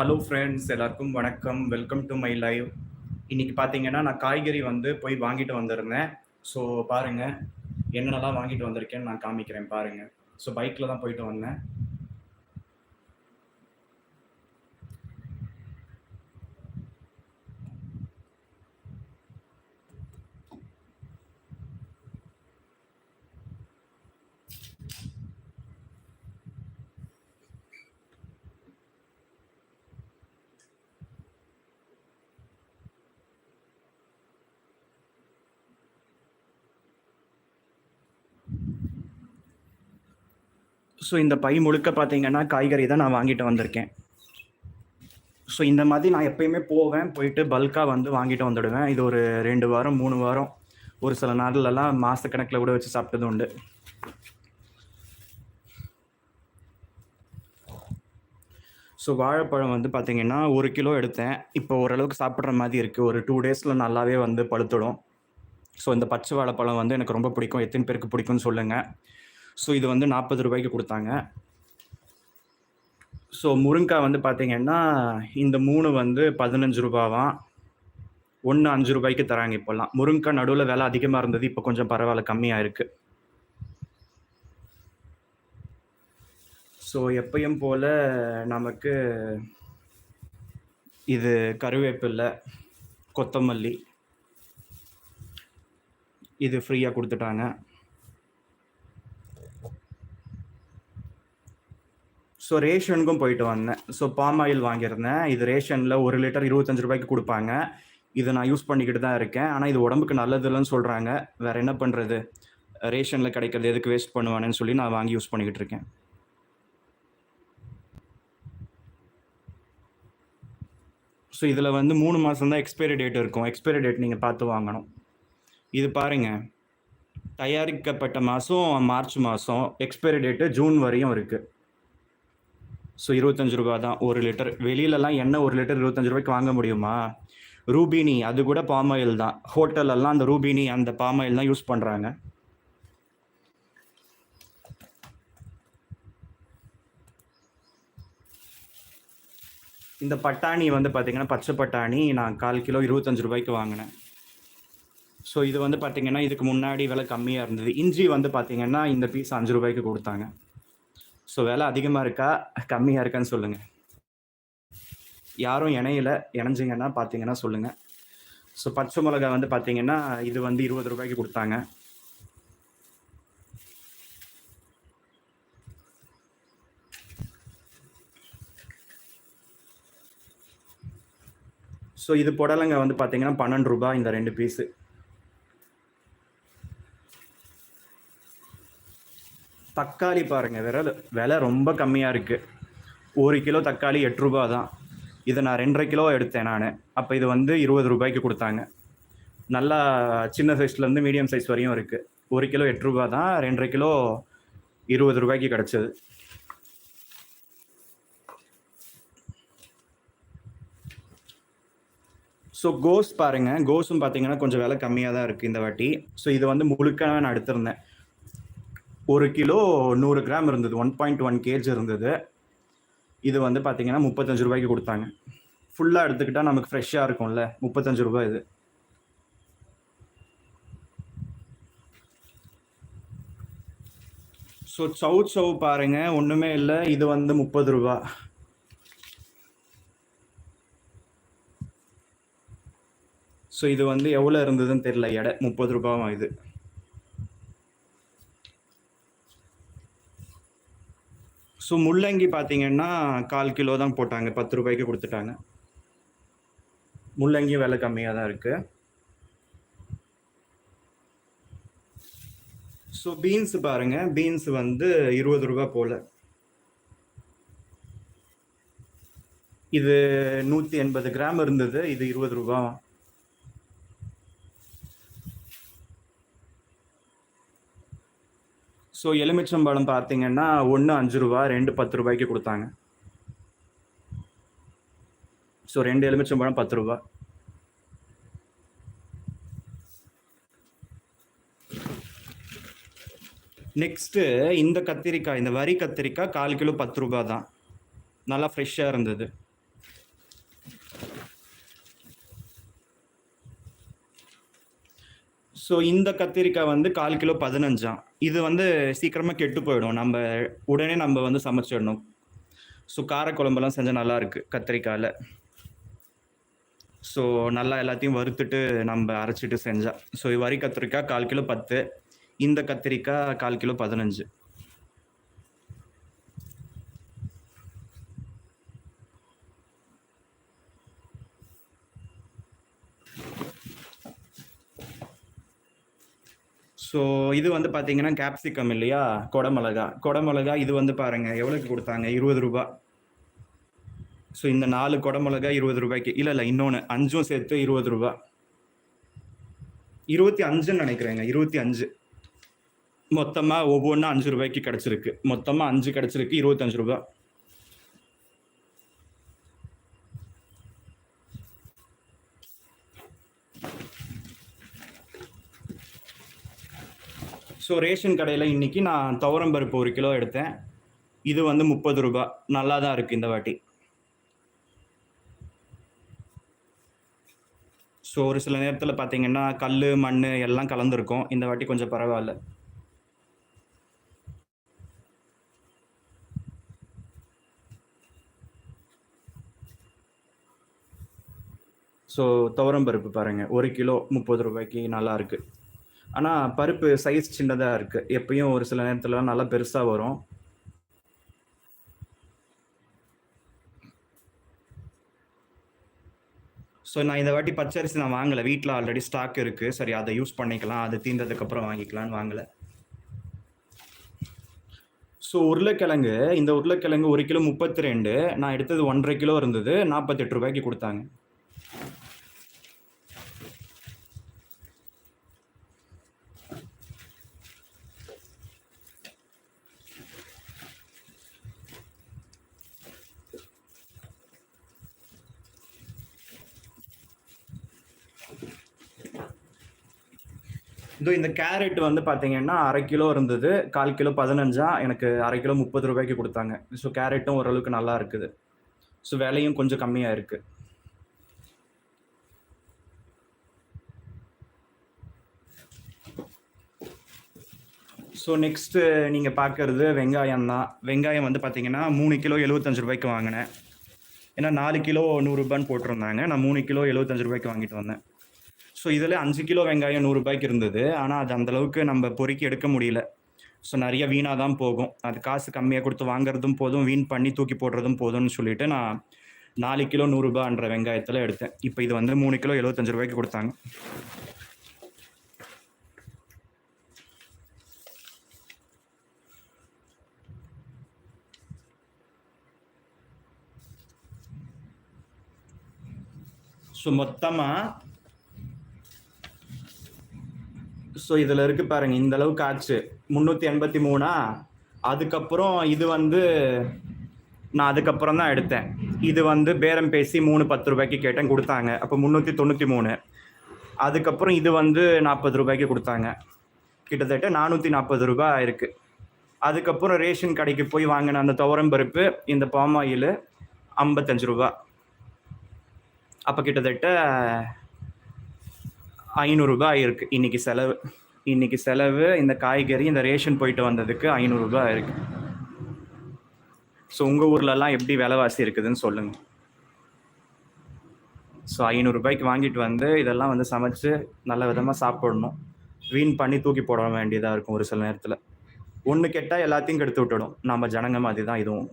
Hello friends எல்லாருக்கும் வணக்கம். Welcome to my live இன்னைக்கு பார்த்தீங்கன்னா நான் காய்கறி வந்து போய் வாங்கிட்டு வந்திருந்தேன். ஸோ பாருங்கள் என்னென்னலாம் வாங்கிட்டு வந்திருக்கேன்னு நான் காமிக்கிறேன் பாருங்கள் ஸோ பைக்கில் தான் போயிட்டு வந்தேன். ஸோ இந்த பை முழுக்க பார்த்தீங்கன்னா காய்கறி தான் நான் வாங்கிட்டு வந்திருக்கேன். ஸோ இந்த மாதிரி நான் எப்பயுமே போவேன் போயிட்டு பல்காக வந்து வாங்கிட்டு வந்துடுவேன். இது ஒரு ரெண்டு வாரம் மூணு வாரம் ஒரு சில நாள்லலாம் மாதக்கணக்கில் கூட வச்சு சாப்பிட்டது உண்டு. ஸோ வாழைப்பழம் வந்து பார்த்திங்கன்னா ஒரு கிலோ எடுத்தேன். இப்போ ஓரளவுக்கு சாப்பிட்ற மாதிரி இருக்குது ஒரு டூ டேஸில் நல்லாவே வந்து பழுத்துடும். ஸோ இந்த பச்சை வாழைப்பழம் வந்து எனக்கு ரொம்ப பிடிக்கும். எத்தனை பேருக்கு பிடிக்கும்னு சொல்லுங்கள் ஸோ இது வந்து நாற்பது ரூபாய்க்கு கொடுத்தாங்க. ஸோ முருங்காய் வந்து பார்த்தீங்கன்னா இந்த மூணு வந்து பதினஞ்சு ரூபாவாம். ஒன்று அஞ்சு ரூபாய்க்கு தராங்க இப்போல்லாம் முருங்காய் நடுவில் விலை அதிகமாக இருந்தது இப்போ கொஞ்சம் பரவாயில்ல கம்மியாக இருக்குது ஸோ எப்பயும் போல் நமக்கு இது கருவேப்பில்லை கொத்தமல்லி இது ஃப்ரீயாக கொடுத்துட்டாங்க. ஸோ ரேஷனுக்கும் போயிட்டு வந்தேன். ஸோ பாம் ஆயில் வாங்கியிருந்தேன். இது ரேஷனில் ஒரு லிட்டர் இருபத்தஞ்சு ரூபாய்க்கு கொடுப்பாங்க. இதை நான் யூஸ் பண்ணிக்கிட்டு தான் இருக்கேன். ஆனால் இது உடம்புக்கு நல்லது இல்லைன்னு சொல்கிறாங்க வேற என்ன பண்ணுறது ரேஷனில் கிடைக்கிறது எதுக்கு வேஸ்ட் பண்ணுவானேன்னு சொல்லி நான் வாங்கி யூஸ் பண்ணிக்கிட்டு இருக்கேன். ஸோ இதில் வந்து மூணு மாதம் தான் எக்ஸ்பைரி டேட் இருக்கும். எக்ஸ்பைரி டேட் நீங்கள் பார்த்து வாங்கணும். இது பாருங்கள் தயாரிக்கப்பட்ட மாதம் மார்ச் மாதம் எக்ஸ்பைரி டேட்டு ஜூன் வரையும் இருக்குது ஸோ இருபத்தஞ்சு ரூபா தான் ஒரு லிட்டர் வெளியிலலாம் எண்ணெய் ஒரு லிட்டர் இருபத்தஞ்சு ரூபாய்க்கு வாங்க முடியுமா? ரூபினி அது கூட பாம் ஆயில் தான். ஹோட்டலெல்லாம் அந்த ரூபினி அந்த பாம் ஆயில் தான் யூஸ் பண்ணுறாங்க இந்த பட்டாணி வந்து பார்த்தீங்கன்னா பச்சை பட்டாணி நான் கால் கிலோ இருபத்தஞ்சு ரூபாய்க்கு வாங்கினேன். ஸோ இது வந்து பார்த்தீங்கன்னா இதுக்கு முன்னாடி விலை கம்மியாக இருந்தது. இஞ்சி வந்து பார்த்தீங்கன்னா இந்த பீஸ் அஞ்சு ரூபாய்க்கு கொடுத்தாங்க. ஸோ வேலை அதிகமாக இருக்கா? கம்மியாக இருக்கான்னு சொல்லுங்கள் யாரும் இணையில இணைஞ்சிங்கன்னா பார்த்தீங்கன்னா சொல்லுங்கள் ஸோ பச்சை மிளகா வந்து பார்த்தீங்கன்னா இது வந்து இருபது ரூபாய்க்கு கொடுத்தாங்க. ஸோ இது புடலங்க வந்து பார்த்தீங்கன்னா பன்னெண்டு ரூபாய் இந்த ரெண்டு பீஸு தக்காளி பாருங்க விலை விலை ரொம்ப கம்மியாக இருக்குது ஒரு கிலோ தக்காளி எட்டு ரூபா தான். இதை நான் ரெண்டரை கிலோ எடுத்தேன் நான். அப்போ இது வந்து இருபது ரூபாய்க்கு கொடுத்தாங்க. நல்லா சின்ன சைஸ்லேருந்து மீடியம் சைஸ் வரையும் இருக்குது ஒரு கிலோ எட்டு ரூபா தான் ரெண்டரை கிலோ இருபது ரூபாய்க்கு கிடச்சிது. ஸோ கோஸ் பாருங்கள் கோஸும் பார்த்தீங்கன்னா கொஞ்சம் விலை கம்மியாக தான் இருக்குது இந்த வாட்டி. ஸோ இது வந்து முழுக்க நான் எடுத்திருந்தேன். ஒரு கிலோ நூறு கிராம் இருந்தது. ஒன் பாயிண்ட் ஒன் கேஜ் இருந்தது. இது வந்து பார்த்தீங்கன்னா முப்பத்தஞ்சு ரூபாய்க்கு கொடுத்தாங்க. ஃபுல்லாக எடுத்துக்கிட்டால் நமக்கு ஃப்ரெஷ்ஷாக இருக்கும்ல. முப்பத்தஞ்சு ரூபாய் இது. ஸோ சவுத் சவு பாருங்க. ஒன்றுமே இல்லை. இது வந்து முப்பது ரூபா. ஸோ இது வந்து எவ்வளோ இருந்ததுன்னு தெரியல. எடை முப்பது ரூபாவும் இது. ஸோ முள்ளங்கி பார்த்தீங்கன்னா கால் கிலோ தான் போட்டாங்க. பத்து ரூபாய்க்கு கொடுத்துட்டாங்க. முள்ளங்கி விலை கம்மியாக தான் இருக்கு. ஸோ பீன்ஸ் பாருங்க. பீன்ஸ் வந்து இருபது ரூபா போல. இது நூற்றி எண்பது கிராம் இருந்தது. இது இருபது ரூபா ஸோ எலுமிச்சம்பழம் பார்த்தீங்கன்னா ஒன்று அஞ்சு ரூபா ரெண்டு பத்து ரூபாய்க்கு கொடுத்தாங்க. ஸோ ரெண்டு எலுமிச்சம்பழம் பத்து ரூபா. நெக்ஸ்ட்டு இந்த கத்திரிக்காய் இந்த வரி கத்திரிக்காய் கால் கிலோ பத்து ரூபா தான். நல்லா ஃப்ரெஷ்ஷாக இருந்தது. ஸோ இந்த கத்திரிக்காய் வந்து கால் கிலோ பதினஞ்சாம். இது வந்து சீக்கிரமாக கெட்டு போயிடும். நம்ம உடனே நம்ம வந்து சமைச்சிடணும். ஸோ காரக்குழம்பெல்லாம் செஞ்சால் நல்லா இருக்கு கத்திரிக்காயில். ஸோ நல்லா எல்லாத்தையும் வறுத்துட்டு நம்ம அரைச்சிட்டு செஞ்சால் ஸோ வரி கத்திரிக்காய் கால் கிலோ பத்து. இந்த கத்திரிக்காய் கால் கிலோ பதினஞ்சு. ஸோ இது வந்து பார்த்தீங்கன்னா கேப்சிகம் இல்லையா? கொடமிளகா. கொடமிளகா இது வந்து பாருங்க எவ்வளோக்கு கொடுத்தாங்க? இருபது ரூபா. ஸோ இந்த நாலு கொடமிளகா இருபது ரூபாய்க்கு. இல்லை இல்லை இன்னொன்று அஞ்சும் சேர்த்து இருபது ரூபா. இருபத்தி அஞ்சுன்னு நினைக்கிறேங்க இருபத்தி அஞ்சு. மொத்தமாக ஒவ்வொன்றும் அஞ்சு ரூபாய்க்கு கிடச்சிருக்கு. மொத்தமாக அஞ்சு கிடச்சிருக்கு இருபத்தஞ்சு ரூபா. ஸோ ரேஷன் கடையில் இன்னைக்கு நான் துவரம் பருப்பு ஒரு கிலோ எடுத்தேன். இது வந்து முப்பது ரூபா. நல்லா தான் இருக்குது இந்த வாட்டி. ஸோ ஒரு சில நேரத்தில் பார்த்தீங்கன்னா கல் மண் எல்லாம் கலந்துருக்கும். இந்த வாட்டி கொஞ்சம் பரவாயில்ல. ஸோ துவரம் பருப்பு பாருங்கள் ஒரு கிலோ முப்பது ரூபாய்க்கு நல்லாயிருக்கு ஆனால் பருப்பு சைஸ் சின்னதாக இருக்குது எப்பயும் ஒரு சில நேரத்தில் நல்லா பெருசாக வரும். ஸோ நான் இந்த வாட்டி பச்சரிசி நான் வாங்கலை. வீட்டில் ஆல்ரெடி ஸ்டாக் இருக்குது சரி அதை யூஸ் பண்ணிக்கலாம். அது தீர்ந்ததுக்கப்புறம் வாங்கிக்கலாம்னு வாங்கலை. ஸோ உருளைக்கிழங்கு. இந்த உருளைக்கிழங்கு ஒரு கிலோ முப்பத்தி ரெண்டு. நான் எடுத்தது ஒன்றரை கிலோ இருந்தது. நாற்பத்தெட்டு ரூபாய்க்கு கொடுத்தாங்க. இதோ இந்த கேரட் வந்து பார்த்தீங்கன்னா அரை கிலோ இருந்தது. கால் கிலோ பதினஞ்சா எனக்கு அரை கிலோ முப்பது ரூபாய்க்கு கொடுத்தாங்க. ஸோ கேரட்டும் ஓரளவுக்கு நல்லா இருக்குது. ஸோ விலையும் கொஞ்சம் கம்மியாக இருக்கு. ஸோ நெக்ஸ்ட்டு நீங்கள் பார்க்கறது வெங்காயம் தான். வெங்காயம் வந்து பார்த்தீங்கன்னா மூணு கிலோ எழுபத்தஞ்சு ரூபாய்க்கு வாங்கினேன். ஏன்னா நாலு கிலோ நூறுரூபான்னு போட்டிருந்தாங்க. நான் மூணு கிலோ எழுபத்தஞ்சு ரூபாய்க்கு வாங்கிட்டு வந்தேன். ஸோ இதில் அஞ்சு கிலோ வெங்காயம் நூறுரூபாய்க்கு இருந்தது. ஆனால் அது அந்தளவுக்கு நம்ம பொறுக்கி எடுக்க முடியல. ஸோ நிறைய வீணாக தான் போகும். அது காசு கம்மியாக கொடுத்து வாங்குறதும் போதும் வீண் பண்ணி தூக்கி போடுறதும் போதும்னு சொல்லிட்டு நான் நாலு கிலோ நூறுரூபான்ற வெங்காயத்தில் எடுத்தேன். இப்போ இது வந்து மூணு கிலோ எழுபத்தஞ்சு ரூபாய்க்கு கொடுத்தாங்க. ஸோ மொத்தமாக ஸோ இதில் இருக்கு பாருங்க இந்த அளவுக்கு ஆச்சு முந்நூற்றி எண்பத்தி மூணா? அதுக்கப்புறம் இது வந்து நான் அதுக்கப்புறம் தான் எடுத்தேன். இது வந்து பேரம் பேசி மூணு பத்து ரூபாய்க்கு கேட்டேன் கொடுத்தாங்க. அப்போ முந்நூற்றி தொண்ணூற்றி மூணு. அதுக்கப்புறம் இது வந்து நாற்பது ரூபாய்க்கு கொடுத்தாங்க. கிட்டத்தட்ட நானூற்றி நாற்பது ரூபாய் இருக்குது அதுக்கப்புறம் ரேஷன் கடைக்கு போய் வாங்கின அந்த துவரம் பருப்பு இந்த பாம் ஆயில் ஐம்பத்தஞ்சு ரூபா. அப்போ கிட்டத்தட்ட ஐநூறுரூபா ஆயிருக்கு இன்னைக்கு செலவு இன்னைக்கு செலவு இந்த காய்கறி இந்த ரேஷன் போயிட்டு வந்ததுக்கு ஐநூறுரூபா ஆயிருக்கு ஸோ உங்கள் ஊர்லலாம் எப்படி விலைவாசி இருக்குதுன்னு சொல்லுங்கள் ஸோ ஐநூறுரூபாய்க்கு வாங்கிட்டு வந்து இதெல்லாம் வந்து சமைச்சு நல்ல விதமாக சாப்பிடணும். வீண் பண்ணி தூக்கி போட வேண்டியதாக இருக்கும் ஒரு சில நேரத்தில். ஒன்று கெட்டால் எல்லாத்தையும் கெடுத்து விட்டுடும். நம்ம ஜனங்க மாதிரி தான் இதுவும்.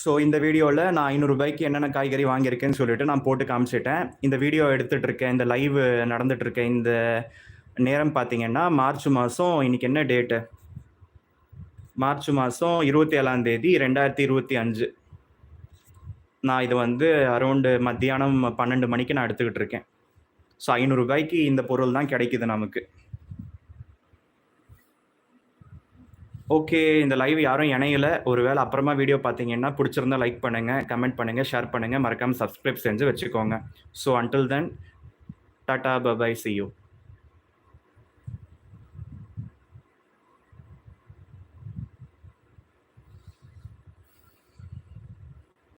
ஸோ இந்த வீடியோவில் நான் ஐநூறுரூபாய்க்கு என்னென்ன காய்கறி வாங்கியிருக்கேன்னு சொல்லிட்டு நான் போட்டு காமிச்சிட்டேன். இந்த வீடியோ எடுத்துகிட்டு இருக்கேன் இந்த லைவ் நடந்துகிட்ருக்கேன் இந்த நேரம் பார்த்தீங்கன்னா மார்ச் மாதம் இன்னைக்கு என்ன டேட்டு? மார்ச் மாதம் இருபத்தி ஏழாம் தேதி ரெண்டாயிரத்தி இருபத்தி அஞ்சு. நான் இது வந்து அரௌண்டு மத்தியானம் பன்னெண்டு மணிக்கு நான் எடுத்துக்கிட்டு இருக்கேன் ஸோ ஐநூறுரூபாய்க்கு இந்த பொருள் தான் கிடைக்குது நமக்கு. ஓகே இந்த லைவ் யாரும் இணையல. ஒருவேளை அப்புறமா வீடியோ பார்த்தீங்கன்னா பிடிச்சிருந்தா லைக் பண்ணுங்கள் கமெண்ட் பண்ணுங்கள் ஷேர் பண்ணுங்கள் மறக்காமல் சப்ஸ்கிரைப் செஞ்சு வச்சுக்கோங்க. So until then tata bye bye see you